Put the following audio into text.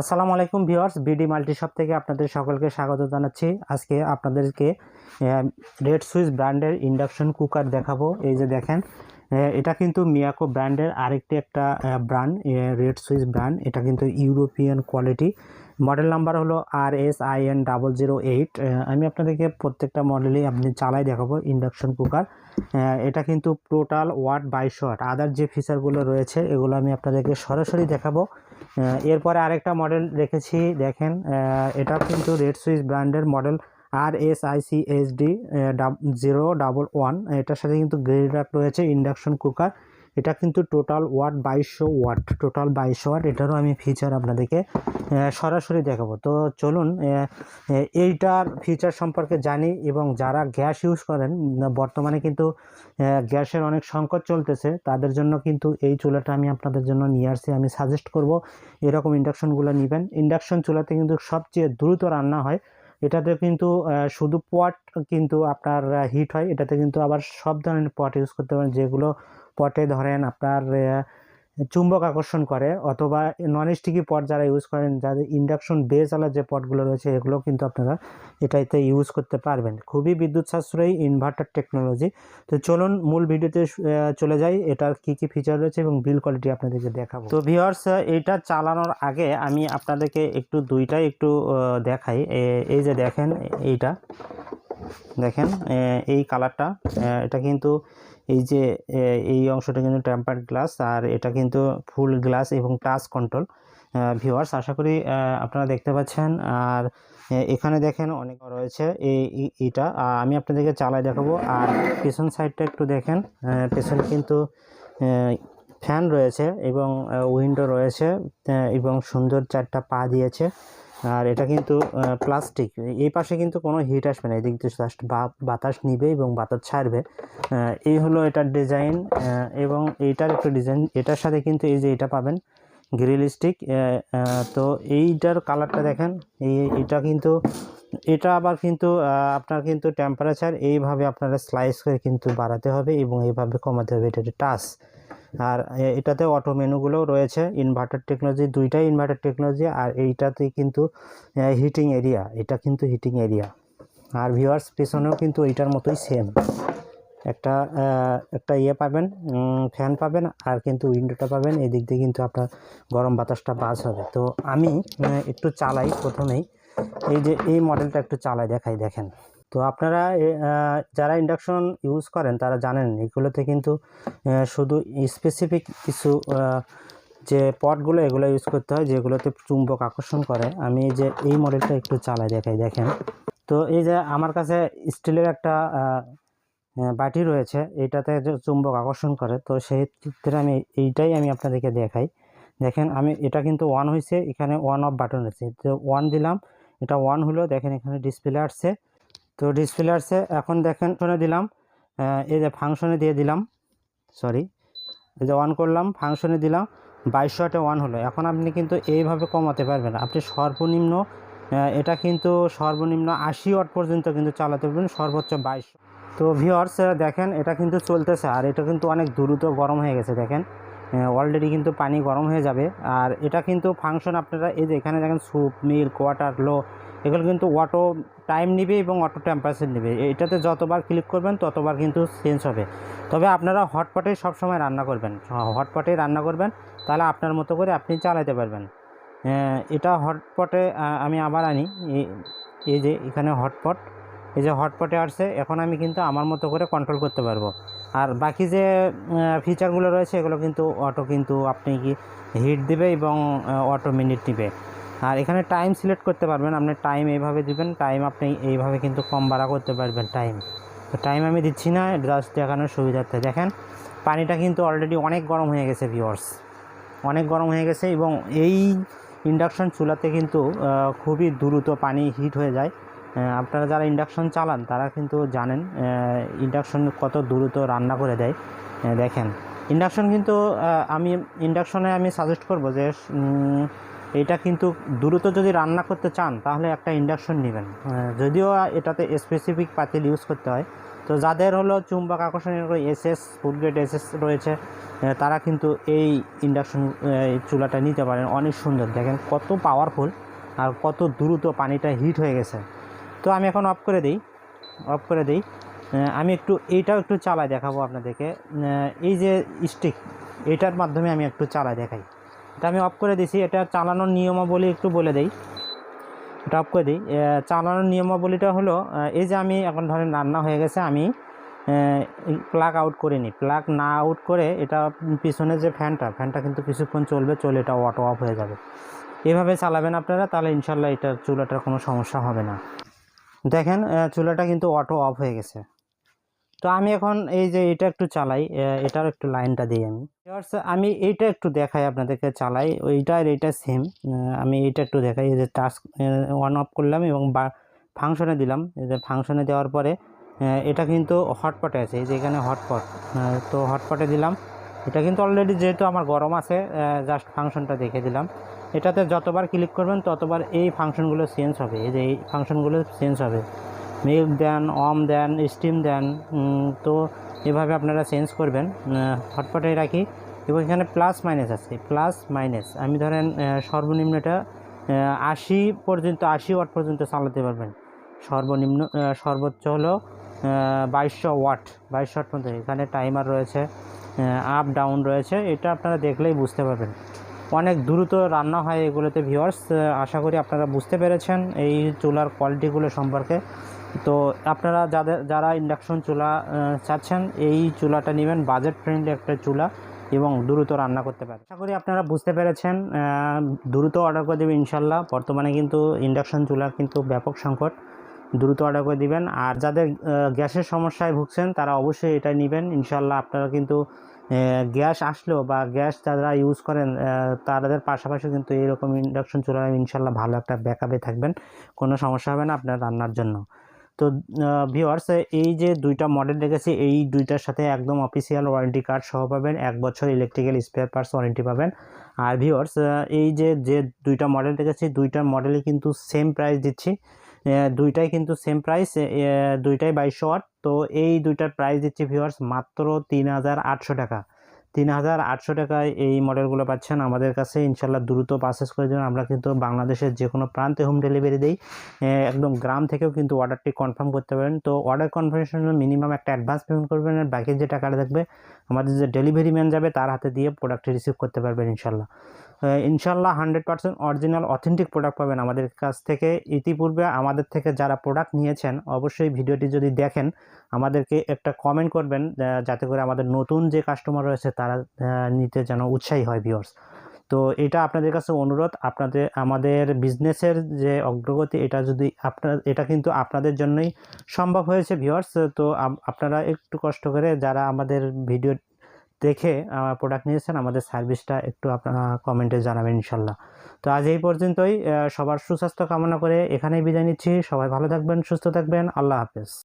আসসালামু আলাইকুম viewers, BD multi shop থেকে আপনাদের সকলকে স্বাগত জানাচ্ছি। আজকে আপনাদেরকে রেড সুইচ ব্র্যান্ডের ইন্ডাকশন কুকার দেখাবো। এই যে দেখেন এটা কিন্তু মিয়াকো ব্র্যান্ডের আরেকটি একটা ব্র্যান্ড রেড সুইচ ব্র্যান্ড। এটা কিন্তু ইউরোপিয়ান কোয়ালিটি। মডেল নাম্বার হলো R S I N double zero eight আমি আপনাদেরকে প্রত্যেকটা মডেলেই আপনি চালাই দেখাবো ইন্ডাকশন কুকার। এটা কিন্তু টোটাল ওয়াট বাইশ ওয়াট আদার যে ফিচারগুলো রয়েছে, এগুলো আমি আপনাদেরকে সরাসরি দেখাবো। এরপরে আরেকটা মডেল রেখেছি, দেখেন এটা কিন্তু রেড সুইচ ব্র্যান্ডের model R S I C S D zero double one এটার সাথে কিন্তু গ্রিল র্যাক রয়েছে ইন্ডাকশন কুকার এটা কিন্তু টোটাল ওয়াট বাইশশো ওয়াট টোটাল বাইশশো ওয়াট এটারও আমি ফিচার আপনাদেরকে সরাসরি দেখাবো। তো চলুন এইটার ফিচার সম্পর্কে জানি এবং যারা গ্যাস ইউজ করেন বর্তমানে কিন্তু গ্যাসের অনেক সংকট চলতেছে, তাদের জন্য কিন্তু এই চুলাটা আমি আপনাদের জন্য নিয়ে আসছি। আমি সাজেস্ট করব, এরকম ইন্ডাকশনগুলো নেবেন। ইন্ডাকশন চুলাতে কিন্তু সবচেয়ে দ্রুত রান্না হয়। এটাতে কিন্তু শুধু পট কিন্তু আপনার হিট হয়। এটাতে কিন্তু আবার সব ধরনের পট ইউজ করতে পারেন, যেগুলো পটে ধরেন আপনার চুম্বক আকর্ষণ করে অথবা নন স্টিকি পট যারা ইউজ করেন, যাদের ইন্ডাকশন বেস আলা যে পটগুলো রয়েছে এগুলো কিন্তু আপনারা এটাতে ইউজ করতে পারবেন। খুবই বিদ্যুৎ সাশ্রয়ী ইনভার্টার টেকনোলজি তো চলুন মূল ভিডিওতে চলে যাই। এটার কি কি ফিচার রয়েছে এবং বিল কোয়ালিটি আপনাদেরকে দেখাবো। তো ভিউয়ার্স এটা চালানোর আগে আমি আপনাদেরকে একটু দুইটাই একটু দেখাই। এই যে দেখেন, এইটা। দেখেন এই কালারটা এটা কিন্তু এই যে এই অংশটা কিন্তু টেম্পার্ড গ্লাস আর এটা কিন্তু ফুল গ্লাস এবং টাচ কন্ট্রোল ভিউয়ার্স আশা করি আপনারা দেখতে পাচ্ছেন। আর এখানে দেখেন অনেক রয়েছে এই এটা আমি আপনাদেরকে চালাই দেখাবো। আর পেছন সাইডটা একটু দেখেন পেছনে কিন্তু ফ্যান রয়েছে এবং উইন্ডো রয়েছে এবং সুন্দর চারটা পা দিয়েছে। আর এটা কিন্তু প্লাস্টিক এই পাশে কিন্তু কোনো হিট আসবে না এদিক দিয়ে জাস্ট বাতাস নিবে এবং বাতাস ছাড়বে। এই হলো এটার ডিজাইন এবং এইটার একটু ডিজাইন এটার সাথে কিন্তু এই যে এটা পাবেন গ্রিল স্টিক তো এইটার কালারটা দেখেন, এই, এটা কিন্তু, এটা আবার কিন্তু আপনার কিন্তু টেম্পারেচার এইভাবে আপনারা স্লাইস করে কিন্তু বাড়াতে হবে এবং এইভাবে কমাতে হবে। এটা টাচ আর এটাতে অটো মেনুগুলোও রয়েছে। ইনভার্টার টেকনোলজি দুইটাই ইনভার্টার টেকনোলজি আর এইটাতে কিন্তু হিটিং এরিয়া এটা কিন্তু হিটিং এরিয়া আর ভিউয়ার্স পেছনেও কিন্তু এইটার মতোই সেম একটা একটা ইয়ে পাবেন ফ্যান পাবেন, আর কিন্তু উইন্ডোটা পাবেন, এদিক দিয়ে কিন্তু আপনার গরম বাতাসটা বাস হবে। তো আমি একটু চালাই প্রথমেই। এই যে, এই মডেলটা একটু চালাই দেখাই, দেখেন। তো আপনারা যারা ইন্ডাকশন ইউজ করেন, তারা জানেন এগুলোতে কিন্তু শুধু স্পেসিফিক কিছু যে পটগুলো এগুলো ইউজ করতে হয়, যেগুলোতে চুম্বক আকর্ষণ করে। আমি যে, এই মডেলটা একটু চালাই দেখাই, দেখেন। তো এই যে, আমার কাছে স্টিলের একটা বাটি রয়েছে এইটাতে যে চুম্বক আকর্ষণ করে, তো সেই ক্ষেত্রে আমি এইটাই আমি আপনাদেরকে দেখাই। দেখেন, আমি, এটা কিন্তু ওয়ান হয়েছে এখানে ওয়ান অফ বাটন আছে তো ওয়ান দিলাম, এটা ওয়ান হলো, দেখেন এখানে ডিসপ্লে আসছে। তো ডিসপ্লে আসছে এখন দেখেন শুনে দিলাম এই যে ফাংশনে দিয়ে দিলাম সরি এই যে অন করলাম ফাংশনে দিলাম বাইশ ওয়াটে ওয়ান হলো। এখন আপনি কিন্তু এইভাবে কমাতে পারবেন আপনি সর্বনিম্ন এটা কিন্তু সর্বনিম্ন আশি ওয়াট পর্যন্ত কিন্তু চালাতে পারবেন, সর্বোচ্চ বাইশ তো ভিওর্স দেখেন, এটা কিন্তু চলতেছে, আর এটা কিন্তু অনেক দ্রুত গরম হয়ে গেছে, দেখেন। অলরেডি কিন্তু পানি গরম হয়ে যাবে। আর এটা কিন্তু ফাংশন আপনারা এই যে এখানে দেখেন স্যুপ মিল্ক ওয়াটার লো এগুলো কিন্তু অটো টাইম নেবে এবং অটো টেম্পারেচার নেবে। এটাতে যতবার ক্লিক করবেন, ততবার কিন্তু চেঞ্জ হবে। তবে আপনারা হটপটে সবসময় রান্না করবেন। হটপটে রান্না করবেন, তাহলে আপনার মতো করে আপনি চালাতে পারবেন। এটা হটপটে আমি আবার আনি। এই- যে এখানে হটপট এই যে হটপটে আসছে, এখন আমি কিন্তু আমার মতো করে কন্ট্রোল করতে পারব। আর বাকি যে ফিচারগুলো রয়েছে, এগুলো কিন্তু অটো কিন্তু আপনি কি হিট দিবে এবং অটো মিনিট দিবে আর এখানে টাইম সিলেক্ট করতে পারবেন, আপনি টাইম এইভাবে দিবেন টাইম আপনি এইভাবে কিন্তু কম বাড়া করতে পারবেন টাইম তো টাইম আমি দিচ্ছি না জাস্ট দেখানোর সুবিধার্থে। দেখেন, পানিটা কিন্তু অলরেডি অনেক গরম হয়ে গেছে ভিওর্স অনেক গরম হয়ে গেছে এবং এই ইন্ডাকশন চুলাতে কিন্তু খুবই দ্রুত পানি হিট হয়ে যায়। আপনারা যারা ইন্ডাকশন চালান, তারা কিন্তু জানেন ইন্ডাকশন কত দ্রুত রান্না করে দেয়। দেখেন ইন্ডাকশন কিন্তু আমি ইন্ডাকশনে আমি সাজেস্ট করব যে এটা কিন্তু দ্রুত যদি রান্না করতে চান, তাহলে একটা ইন্ডাকশন নেবেন। যদিও এটাতে স্পেসিফিক পাতিল ইউজ করতে হয়, তো যাদের হলো চুম্বক আকর্ষণের এসএস ফুড গ্রেড এসএস রয়েছে তারা কিন্তু এই ইন্ডাকশন চুলাটা নিতে পারেন। অনেক সুন্দর। দেখেন কত পাওয়ারফুল আর কত দ্রুত পানিটা হিট হয়ে গেছে। তো আমি এখন অফ করে দিই অফ করে দিই। আমি একটু এইটাও একটু চালাই দেখাবো আপনাদেরকে। এই যে স্টিক এটার মাধ্যমে আমি একটু চালাই দেখাই। এটা আমি অফ করে দিছি এটা চালানোর নিয়মাবলী একটু বলে দেই। এটা অফ করে দিই। চালানোর নিয়মাবলীটা হলো এই যে আমি এখন ধরেন রান্না হয়ে গেছে, আমি প্লাগ আউট করিনি প্লাগ না আউট করে এটা পিছনে যে ফ্যানটা ফ্যানটা কিন্তু কিছুক্ষণ চলবে, চলে এটা অটো অফ হয়ে যাবে। এভাবে চালাবেন আপনারা, তাহলে ইনশাল্লাহ এটা চুলাটার কোনো সমস্যা হবে না। দেখেন চুলাটা কিন্তু অটো অফ হয়ে গেছে। তো আমি এখন এই যে এটা একটু চালাই এটার একটু লাইনটা দিই আমি। আমি এইটা একটু দেখাই আপনাদেরকে চালাই, ওইটা আর এইটা সেম আমি এইটা একটু দেখাই, এই যে টাস্ক অন অফ করলাম এবং বা ফাংশনে দিলাম। এই যে ফাংশনে দেওয়ার পরে এটা কিন্তু হটপটে আছে, এই যে এখানে হটপট তো হটপটে দিলাম। এটা কিন্তু অলরেডি যেহেতু আমার গরম আছে জাস্ট ফাংশনটা দেখে দিলাম। এটাতে যতবার ক্লিক করবেন, ততবার এই ফাংশনগুলো চেঞ্জ হবে। এই যে এই ফাংশনগুলো চেঞ্জ হবে। মিল্ক দেন অম দেন স্টিম দেন তো এভাবে আপনারা চেঞ্জ করবেন। হটপটে রাখি। এবং এখানে প্লাস মাইনাস আছে। প্লাস মাইনাস আমি ধরেন সর্বনিম্নটা আশি পর্যন্ত, আশি ওয়াট পর্যন্ত চালাতে পারবেন। সর্বনিম্ন সর্বোচ্চ হলো বাইশশো ওয়াট বাইশশো ওয়াট পর্যন্ত। এখানে টাইমার রয়েছে আপ ডাউন রয়েছে। এটা আপনারা দেখলেই বুঝতে পারবেন। অনেক দ্রুত রান্না হয় এগুলোতে ভিওয়ার্স আশা করি আপনারা বুঝতে পেরেছেন এই চুলার কোয়ালিটিগুলো সম্পর্কে। তো আপনারা যাদের যারা ইন্ডাকশন চুলা চাচ্ছেন, এই চুলাটা নেবেন বাজেট ফ্রেন্ডলি একটা চুলা এবং দ্রুত রান্না করতে পারে আশা করি আপনারা বুঝতে পেরেছেন দ্রুত অর্ডার করে দেবেন ইনশাল্লাহ বর্তমানে কিন্তু ইন্ডাকশন চুলা কিন্তু ব্যাপক সংকট, দ্রুত অর্ডার করে দিবেন। আর যাদের গ্যাসের সমস্যায় ভুগছেন, তারা অবশ্যই এটা নেবেন। ইনশাল্লাহ আপনারা কিন্তু গ্যাস আসলেও বা গ্যাস যারা ইউজ করেন তাদের পাশাপাশি কিন্তু এরকম ইন্ডাকশন চুলা ইনশাল্লাহ ভালো একটা ব্যাকআপে থাকবেন। কোনো সমস্যা হবে না আপনার রান্নার জন্য। তো ভিওয়ার্স এই যে দুইটা মডেল রেখেছি এই দুইটার সাথে একদম অফিসিয়াল ওয়ারেন্টি কার্ড সহ পাবেন। এক বছর ইলেকট্রিক্যাল স্পেয়ার পার্টস ওয়ারেন্টি পাবেন। আর ভিওয়ার্স এই যে যে দুইটা মডেল রেখেছি দুইটা মডেলই কিন্তু সেম প্রাইস দিচ্ছি। দুইটাই কিন্তু সেম প্রাইস দুইটাই বাইশশো ওয়াট তো এই দুইটার প্রাইস দিচ্ছি ভিওয়ার্স মাত্র তিন হাজার আটশো টাকা। তিন হাজার আটশো টাকায় এই মডেলগুলো পাচ্ছেন। আমাদের কাছে ইনশাল্লাহ দ্রুত পারচেস করে দেবেন। আমরা কিন্তু বাংলাদেশের যে কোনো প্রান্তে হোম ডেলিভারি দিই। একদম গ্রাম থেকেও কিন্তু অর্ডারটি কনফার্ম করতে পারেন। তো অর্ডার কনফার্মেশনের জন্য মিনিমাম একটা অ্যাডভান্স পেমেন্ট করবেন আর বাকি যে টাকাটা থাকবে, আমাদের যে ডেলিভারি ম্যান যাবে, তার হাতে দিয়ে প্রোডাক্টটি রিসিভ করতে পারবেন ইনশাল্লাহ ইনশাল্লাহ hundred percent original, authentic product পাবেন আমাদের কাছ থেকে। ইতিপূর্বে আমাদের থেকে যারা প্রোডাক্ট নিয়েছেন, অবশ্যই ভিডিওটি যদি দেখেন, আমাদেরকে একটা কমেন্ট করবেন যাতে করে আমাদের নতুন যে কাস্টমার রয়েছে, তারা নিতে যেন উৎসাহী হয় ভিওর্স তো এটা আপনাদের কাছে অনুরোধ, আপনাদের, আমাদের বিজনেসের যে অগ্রগতি, এটা যদি আপনার, এটা কিন্তু আপনাদের জন্যই সম্ভব হয়েছে ভিওর্স তো আপনারা একটু কষ্ট করে যারা আমাদের ভিডিও দেখে প্রোডাক্ট নিয়েছেন, আমাদের সার্ভিসটা একটু আপনারা কমেন্টে জানাবেন ইনশাল্লাহ। তো আজ এই পর্যন্তই সবার সুস্বাস্থ্য কামনা করে এখানেই বিদায় নিচ্ছি। সবাই ভালো থাকবেন, সুস্থ থাকবেন। আল্লাহ হাফেজ।